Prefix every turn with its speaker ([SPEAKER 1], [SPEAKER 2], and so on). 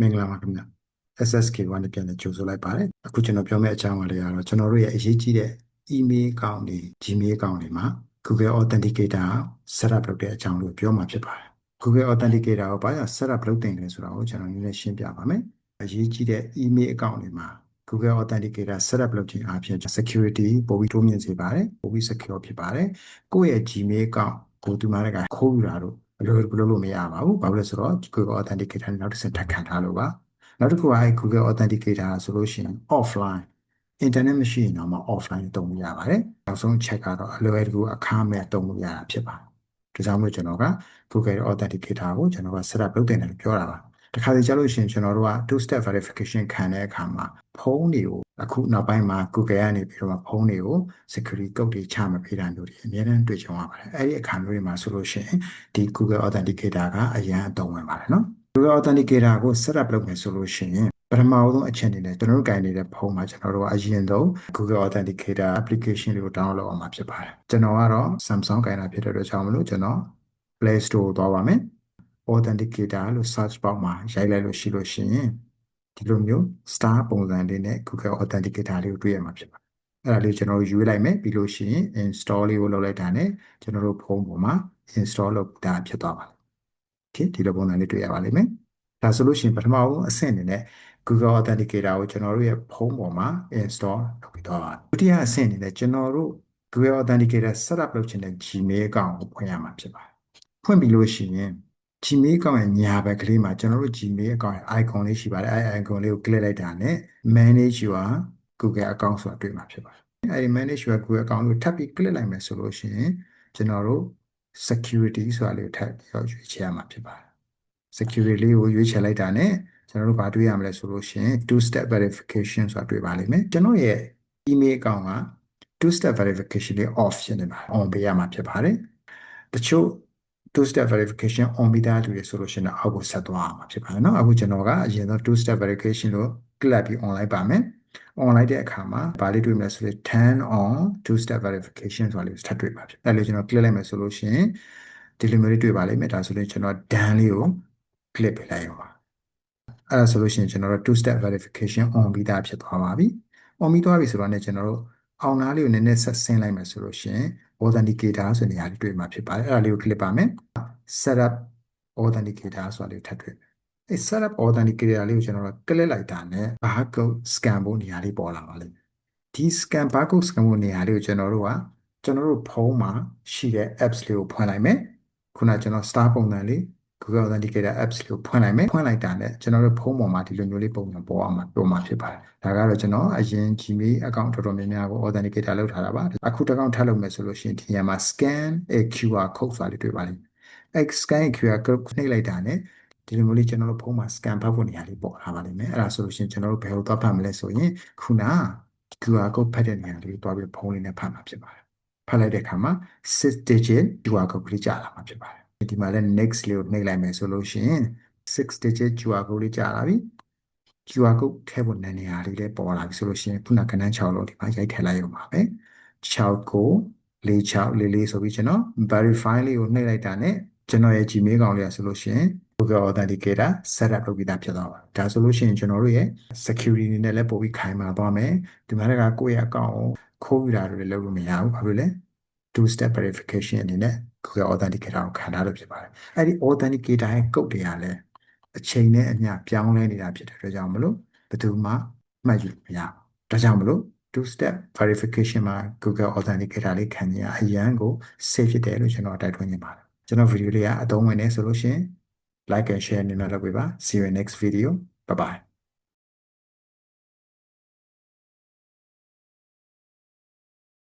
[SPEAKER 1] မင်္ဂလာပါခင်ဗျ SSK1 နဲ့ပြန်လည်ကြိုဆိုလိုက်ပါတယ်အခုကျွန်တော်ပြောမယ့်အကြောင်းအရာလေးကတော့ကျွန်တော်တို့ရဲ့အရေးကြီးတဲ့ email account တွေ Gmail account တွေမှာ Google Authenticator set up လုပ်တဲ့အကြောင်းလို့ပြောမှာဖြစ်ပါတယ် Google Authenticator ကိုဘာကြောင့် set up လုပ်တင်လဲဆိုတာကိုကျွန်တော်နည်းနည်းရှင်းပြပါမယ်အရေးကြီးတဲ့ email account တွေမှာ Google Authenticator set up လုပ်ခြင်းအပြင် security ပိုပြီးတိုးမြင့်စေပါတယ်ပိုပြီး secure ဖြစ်ပါတယ်ကိုယ့်ရဲ့ Gmail account ကိုဒီမှာလည်းခိုးယူတာတို့ ဘယ်လိုဘယ်လိုလုပ်လို့မရပါဘူးဘာလို့လဲဆိုတော့ Google Authenticator နောက်တစ်ဆင့်ထပ်ခံထားလို့ပါနောက်တစ်ခုကအဲ Google Authenticator ဆိုလို့ရှိရင် offline internet မရှိရင်တော့မှ offline တုံးလို့ရပါတယ်နောက်ဆုံး check ကတော့အလွယ်တကူအခမဲ့တုံးလို့ရတာဖြစ်ပါတယ်ဒါကြောင့်မို့ကျွန်တော်က Google Authenticator ကိုကျွန်တော်က set up လုပ်တင်တယ်လို့ပြောတာပါ တခါလေကြာလို့ရှိရင်ကျွန်တော်တို့က two step verification ခံတဲ့အခါမှာဖုန်းတွေကိုအခုနောက်ပိုင်းမှာ Google ကနေပြီးတော့ဖုန်းတွေကို security code တွေချမပေးတာမျိုးတွေအများအားတွေ့ကြုံရပါတယ်အဲ့ဒီအခါမျိုးတွေမှာဆိုလို့ရှိရင်ဒီ Google Authenticator ကအရန်အသုံးဝင်ပါတယ်နော် Google Authenticator ကို set up လုပ်မယ်ဆိုလို့ရှိရင်ပထမဆုံးအချက်အနေနဲ့ကျွန်တော်တို့ကင်နေတဲ့ဖုန်းမှာကျွန်တော်တို့ကအရင်ဆုံး Google Authenticator application တွေကို download လုပ်အောင်မှာဖြစ်ပါတယ်ကျွန်တော်ကတော့ Samsung ကင်တာဖြစ်တဲ့အတွက်ကြောင့်မလို့ကျွန်တော် Play Store ကိုသွားပါမယ် Authenticator လို့ search box မှာရိုက်လိုက်လို့ရှိလို့ရှိရင်ဒီလိုမျိုး star ပုံစံလေးနဲ့ Google Authenticator လေးကိုတွေ့ရမှာဖြစ်ပါတယ်အဲ့ဒါလေးကျွန်တော်တို့ယူလိုက်မယ်ပြီးလို့ရှိရင် install လေးကိုလုပ်လိုက်တာနဲ့ကျွန်တော်တို့ဖုန်းပေါ်မှာ install လုပ်တာဖြစ်သွားပါတယ်။ Okay ဒီလိုပုံစံလေးတွေ့ရပါလိမ့်မယ်။ဒါဆိုလို့ရှိရင်ပထမဆုံးအဆင့်အနေနဲ့ Google Authenticator ကိုကျွန်တော်တို့ရဲ့ဖုန်းပေါ်မှာ install လုပ်ပြီးတော့ပါဒုတိယအဆင့်အနေနဲ့ကျွန်တော်တို့ Google Authenticator setup လုပ်ချင်တဲ့ Gmail account ကိုဖွင့်ရမှာဖြစ်ပါတယ်။ဖွင့်ပြီးလို့ရှိရင် Gmail account ရဲ့ညာဘက်ကလေးမှာကျွန်တော်တို့ Gmail account ရဲ့ icon လေးရှိပါတယ်အဲ icon လေးကို click လိုက်တာနဲ့ manage your Google account ဆိုတာတွေ့မှာဖြစ်ပါတယ်။အဲဒီ manage your Google account ကိုထပ်ပြီး click လိုက်မယ်ဆိုလို့ရှိရင်ကျွန်တော်တို့ security ဆိုတာလေးကိုထပ်ပြီးတော့ရွေးချယ်ရမှာဖြစ်ပါတယ် security လေးကိုရွေးချယ်လိုက်တာနဲ့ကျွန်တော်တို့ဘာတွေ့ရမလဲဆိုလို့ရှိရင် two step verification ဆိုတာတွေ့ပါလိမ့်မယ်ကျွန်တော်ရဲ့ email account က two step verification လေး off ဖြစ်နေပါ on ပေးရမှာဖြစ်ပါတယ်တချို့ two step verification on ပြီးသားတူရဆိုလို့ရှိရင်အောက်ကိုဆက်သွားအောင်ဖြစ်ပါတယ်เนาะအခုကျွန်တော်ကအရင်ဆုံး two step verification လို့ click ပြီး online ပါမယ် online တဲ့အခါမှာဗာလေးတွေ့မယ်ဆိုရင် turn on two step verification ဆိုတာလေးထပ်တွေ့ပါဖြစ်အဲ့လိုကျွန်တော် click လိုက်မယ်ဆိုလို့ရှိရင်ဒီလိုမျိုးလေးတွေ့ပါလိမ့်မယ်ဒါဆိုရင်ကျွန်တော် done လေးကို click ပေးလိုက်ရပါအဲ့ဒါဆိုလို့ရှိရင်ကျွန်တော်တို့ two step verification on ပြီးသားဖြစ်သွားပါပြီ on ပြီးသွားပြီဆိုတော့ねကျွန်တော်တို့ အောင်နားလေးကိုနည်းနည်းဆက်ဆင်းလိုက်မယ်ဆိုလို့ရှိရင် authenticator ဆိုတဲ့နေရာလေးတွေ့မှာဖြစ်ပါတယ်အဲ့ဒါလေးကို click ပါမယ် setup authenticator ဆိုတာလေးထပ်တွေ့မယ်အဲ setup authenticator လေးကိုကျွန်တော်တို့ click လိုက်တာနဲ့ barcode scan ဖို့နေရာလေးပေါ်လာပါလိမ့်မယ်ဒီ scan barcode scan ဖို့နေရာလေးကိုကျွန်တော်တို့ကကျွန်တော်တို့ဖုန်းမှာရှိတဲ့ apps လေးကိုဖွင့်လိုက်မယ်ခုနကျွန်တော် star ပုံစံလေး Google Authenticator apps လေးကိုဖွင့်လိုက်မယ်ဖွင့်လိုက်တာနဲ့ကျွန်တော်တို့ဖုန်းပေါ်မှာဒီလိုမျိုးလေးပုံစံပေါ်အောင်မှာပေါ်မှာဖြစ်ပါတယ်ဒါကတော့ကျွန်တော်အရင် Gmail account တော်တော်များများကို Authenticator လုပ်ထားတာပါအခုတစ်ကောင်ထပ်လုပ်မယ်ဆိုလို့ရှိရင်ဒီနေရာမှာ scan a QR code ဆိုတာလေးတွေ့ပါလိမ့်မယ် scan QR code နှိပ်လိုက်တာနဲ့ဒီလိုမျိုးလေးကျွန်တော်တို့ဖုန်းမှာ scan ဖတ်ဖို့နေရာလေးပေါ်လာပါလိမ့်မယ်အဲ့ဒါဆိုလို့ရှိရင်ကျွန်တော်တို့ဘယ်လိုသွားဖတ်မလဲဆိုရင်ခုန QR code ဖတ်တဲ့နေရာလေးသွားပြီးဖုန်းလေးနဲ့ဖတ်မှာဖြစ်ပါတယ်ဖတ်လိုက်တဲ့အခါမှာ6 digit QR code ကလေးကြာလာမှာဖြစ်ပါတယ် ဒီမှာလည်း next လေးကိုနှိပ်လိုက်မယ်ဆိုလို့ရှိရင်6 digit QR code လေးကြာလာပြီ QR code ထည့်ဖို့နည်းနေရာလေးလည်းပေါ်လာပြီဆိုလို့ရှိရင်ခုနကဏ္ဍ6လုံးဒီမှာရိုက်ထည့်လိုက်ရုံပါပဲ6ကို46လေးလေးဆိုပြီးကျွန်တော် verify လေးကိုနှိပ်လိုက်တာနဲ့ကျွန်တော်ရဲ့ Gmail ကောင်လေးဆိုလို့ရှိရင် Google Authenticator setup လုပ်ပြီးသားဖြစ်သွားပါဒါဆိုလို့ရှိရင်ကျွန်တော်တို့ရဲ့ security နဲ့လည်းပို့ပြီးခိုင်မာသွားမယ်ဒီမှာလည်းကိုယ့်ရဲ့ account ကိုခိုးယူတာတွေလည်းလုပ်လို့မရဘူးဘာလို့လဲ two step verification အနေနဲ့ Google Authenticator ကိုခံထားလို့ဖြစ်ပါတယ်အဲ့ဒီ Authenticator ရဲ့ code တွေကလည်းအချိန်နဲ့အမျှပြောင်းလဲနေတာဖြစ်တဲ့အတွက်ကြောင့်မလို့ဘယ်သူမှမှတ်ယူမရဘူးဒါကြောင့်မလို့ two step verification မှာ Google Authenticator လေးခံရအရန်ကို safe ဖြစ်တယ်လို့ကျွန်တော်တိုက်တွန်းနေပါတယ်ကျွန်တော်ဗီဒီယိုလေးကအသုံးဝင်နေဆိုလို့ရှိရင် like and share နေနဲ့လုပ်ပေးပါ see you in next video bye bye